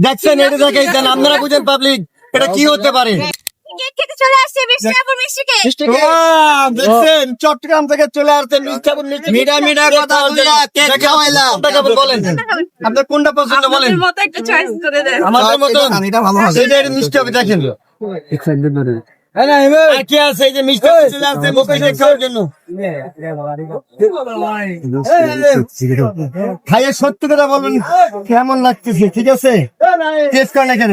দেখছেন এটা দেখাইছেন আপনারা বুঝেন পাবলিক এটা কি হতে পারে? চট্টগ্রাম থেকে চলে আসছেন কথা বলেন? আপনার কোনটা পছন্দ বলেন? মতো একটা চয়েস আমাদের মতো সেটা একটু হবে। দেখেন। কি আছে? এই যে মিষ্টি চলে মুখে খাওয়ার জন্য। খাইয়ে সত্যি কথা বলবেন কেমন লাগতেছে ঠিক আছে? টেস্ট করে না কেন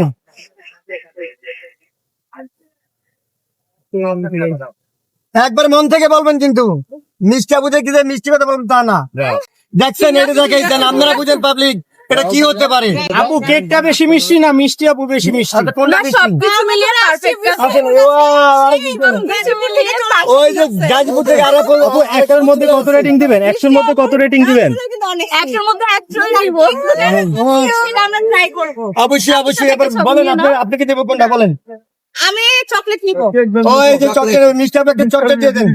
একবার মন থেকে বলবেন কিন্তু মিষ্টি বুঝে কি যে মিষ্টি কথা বলবেন তা না। দেখছেন এটা দেখাইছেন আপনারা বুঝেন পাবলিক এটা কি হতে পারে? আপু কেকটা বেশি মিষ্টি না মিষ্টি আপু বেশি মিষ্টি? আচ্ছা, কোনটা সবকিছু মিলিয়ে পারফেক্ট আসেন, ওয়াও, আরেক কিছু না। ওই যে গাজীপুর থেকে আরও আপু একটার মধ্যে কত রেটিং দিবেন? একশোর মধ্যে কত রেটিং দিবেন? একশোর মধ্যে একশোই দিব। আমরা ট্রাই করব। অবশ্যই অবশ্যই এবার বলেন আপনি আপনি কি দেবো কোনটা বলেন? আমি চকলেট নিব। ওই যে চকলেট মিষ্টি আপনি একটা চকলেট দিয়ে দেন।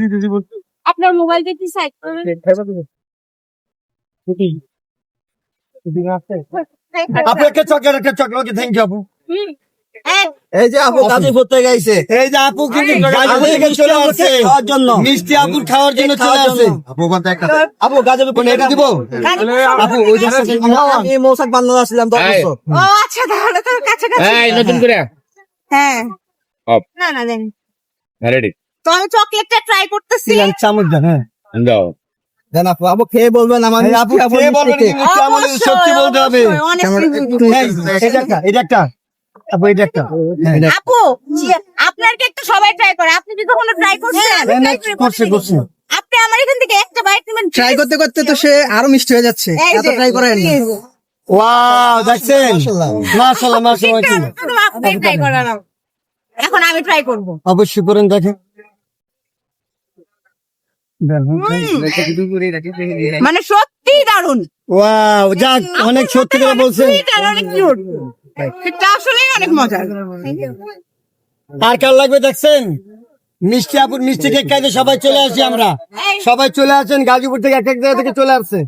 আপনার মোবাইলটা কি সাইড করবেন আপনি একটা চকলেট একটা চকলেট থ্যাংক ইউ আপু। এই যে আপু গাজীপুর থেকে আইছে এই যে আপু কিন্তু চলে আসছে। খাওয়ার জন্য। মিষ্টি আপুর খাওয়ার জন্য চলে আসছে। আপু গাজীপুর কোন এটা দিব। আপু ওই যে আমি মৌসাক আসছিলাম দশ বছর। ও আচ্ছা তাহলে তো কাছাকাছি। এই নতুন করে। হ্যাঁ। Up. না না দেন। রেডি তো আমি চকলেটটা ট্রাই করতেছি। চামচ দেন হ্যাঁ। দাও। দেন আপু আপু খেয়ে বলবেন আমার আপু খেয়ে বলবেন আমাদের সত্যি বলতে হবে? হ্যাঁ, এটা একটা আপু এটা একটা। হ্যাঁ, আপু আপনার কেক সবাই ট্রাই করে। আপনি কি কখনো ট্রাই করছেন? হ্যাঁ, করছে করছে আপনি আমার এখান থেকে একটা বাইট নেবেন ট্রাই করতে করতে তো সে আরও মিষ্টি হয়ে যাচ্ছে। এত ট্রাই করেন না। please। ওয়াও দেখছেন? মাশাআল্লাহ। মাশাআল্লাহ আপনি ট্রাই করালাম। এখন আমি ট্রাই করব। অবশ্যই করেন দেখেন। মানে সত্যি দারুণ ওয়াও যাক অনেক সত্যি করে বলছেন। অনেক আসলেই আর কার লাগবে দেখছেন? মিষ্টি আপুর মিষ্টি কেক খাইতে সবাই চলে আসি আমরা। সবাই চলে আসেন গাজীপুর থেকে এক এক জায়গা থেকে চলে আসছে।